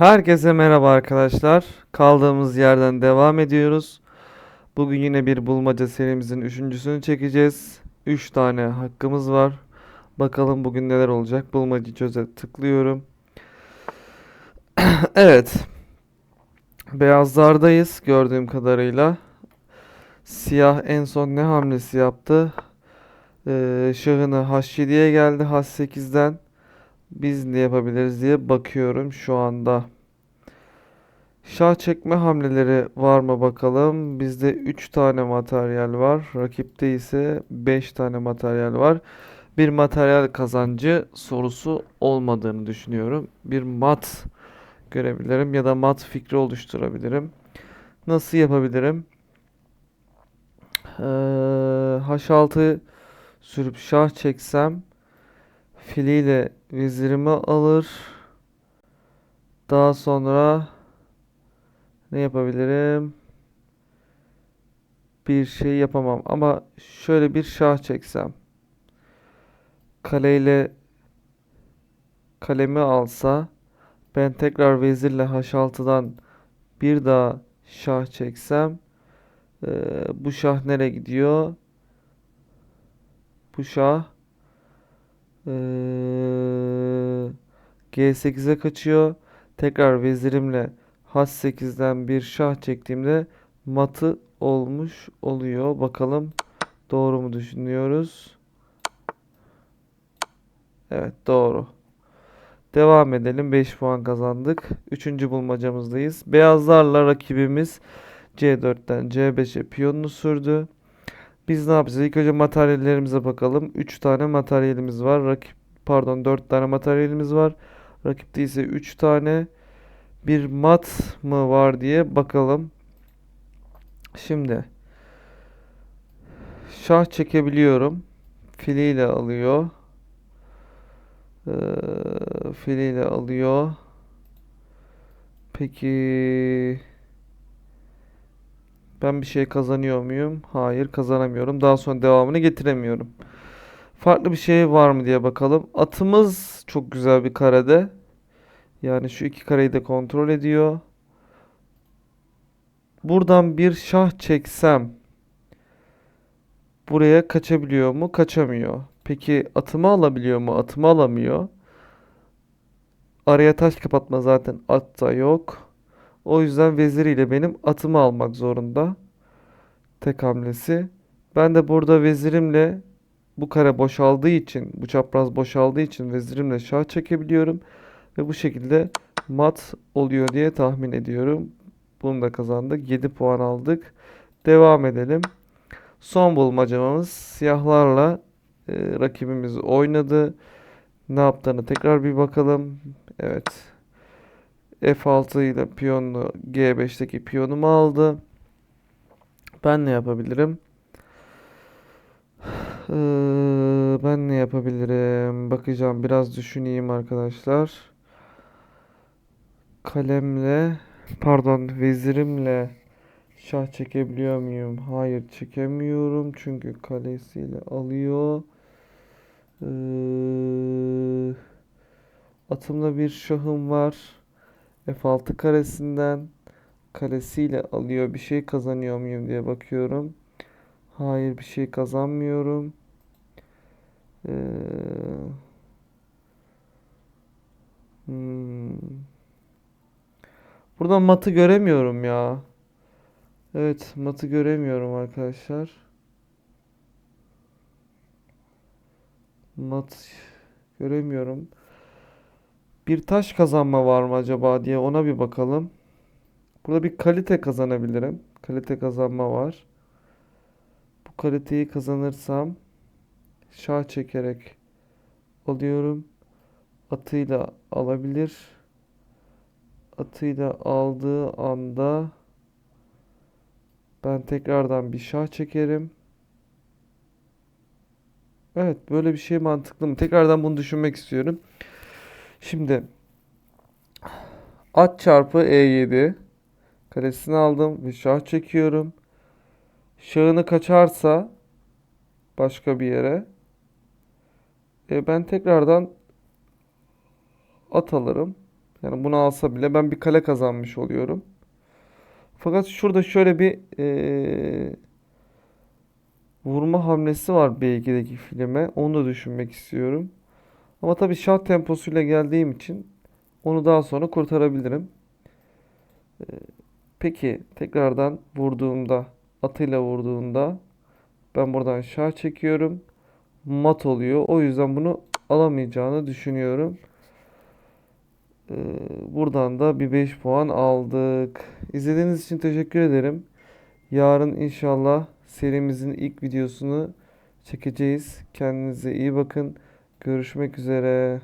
Herkese merhaba arkadaşlar. Kaldığımız yerden devam ediyoruz. Bugün yine bir bulmaca serimizin üçüncüsünü çekeceğiz. Üç tane hakkımız var. Bakalım bugün neler olacak. Bulmacı çöze tıklıyorum. Evet. Beyazlardayız gördüğüm kadarıyla. Siyah en son ne hamlesi yaptı? Ee, şahını H7'ye geldi H8'den. Biz ne yapabiliriz diye bakıyorum şu anda. Şah çekme hamleleri var mı bakalım. Bizde 3 tane materyal var. Rakipte ise 5 tane materyal var. Bir materyal kazancı sorusu olmadığını düşünüyorum. Bir mat görebilirim ya da mat fikri oluşturabilirim. Nasıl yapabilirim? Ee, H6 sürüp şah çeksem filiyle vezirimi alır. Daha sonra ne yapabilirim? Bir şey yapamam ama şöyle bir şah çeksem. Kaleyle kalemi alsa ben tekrar vezirle H6'dan bir daha şah çeksem eee, bu şah nereye gidiyor? Bu şah eee, G8'e kaçıyor. Tekrar vezirimle H8'den bir şah çektiğimde matı olmuş oluyor. Bakalım doğru mu düşünüyoruz? Evet doğru. Devam edelim. 5 puan kazandık. Üçüncü bulmacamızdayız. Beyazlarla rakibimiz C4'ten C5'e piyonunu sürdü. Biz ne yapacağız? İlk önce materyallerimize bakalım. 3 tane materyalimiz var. Rakip pardon 4 tane materyalimiz var. Rakipte ise 3 tane. Bir mat mı var diye bakalım. Şimdi şah çekebiliyorum. Filiyle alıyor. Ee, filiyle alıyor. Peki ben bir şey kazanıyor muyum? Hayır, kazanamıyorum. Daha sonra devamını getiremiyorum. Farklı bir şey var mı diye bakalım. Atımız çok güzel bir karede. Yani şu iki kareyi de kontrol ediyor. Buradan bir şah çeksem buraya kaçabiliyor mu? Kaçamıyor. Peki atımı alabiliyor mu? Atımı alamıyor. Araya taş kapatma zaten at da yok. O yüzden veziriyle benim atımı almak zorunda. Tek hamlesi. Ben de burada vezirimle bu kare boşaldığı için, bu çapraz boşaldığı için vezirimle şah çekebiliyorum. Ve bu şekilde mat oluyor diye tahmin ediyorum. Bunu da kazandık. 7 puan aldık. Devam edelim. Son bulmacamız siyahlarla e, rakibimiz oynadı. Ne yaptığını tekrar bir bakalım. Evet. F6 ile piyonlu G5'teki piyonumu aldı. Ben ne yapabilirim? Ee, ben ne yapabilirim? Bakacağım. Biraz düşüneyim arkadaşlar. Kalemle, pardon, vezirimle şah çekebiliyor muyum? Hayır, çekemiyorum. Çünkü kalesiyle alıyor. Ee, atımda bir şahım var. F6 karesinden kalesiyle alıyor. Bir şey kazanıyor muyum diye bakıyorum. Hayır, bir şey kazanmıyorum. Ee, hmm. Burada matı göremiyorum ya. Evet, matı göremiyorum arkadaşlar. Mat göremiyorum. Bir taş kazanma var mı acaba diye ona bir bakalım. Burada bir kalite kazanabilirim. Kalite kazanma var. Bu kaliteyi kazanırsam şah çekerek alıyorum. Atıyla alabilir. Atıyla aldığı anda ben tekrardan bir şah çekerim. Evet, böyle bir şey mantıklı mı? Tekrardan bunu düşünmek istiyorum. Şimdi at çarpı E7 karesini aldım ve şah çekiyorum. Şahını kaçarsa başka bir yere e, ben tekrardan at alırım. Yani bunu alsa bile ben bir kale kazanmış oluyorum. Fakat şurada şöyle bir eee, vurma hamlesi var B2'deki filme. Onu da düşünmek istiyorum. Ama tabii şah temposuyla geldiğim için onu daha sonra kurtarabilirim. Peki tekrardan vurduğumda atıyla vurduğunda ben buradan şah çekiyorum. Mat oluyor. O yüzden bunu alamayacağını düşünüyorum. Ee, buradan da bir 5 puan aldık. İzlediğiniz için teşekkür ederim. Yarın inşallah serimizin ilk videosunu çekeceğiz. Kendinize iyi bakın. Görüşmek üzere.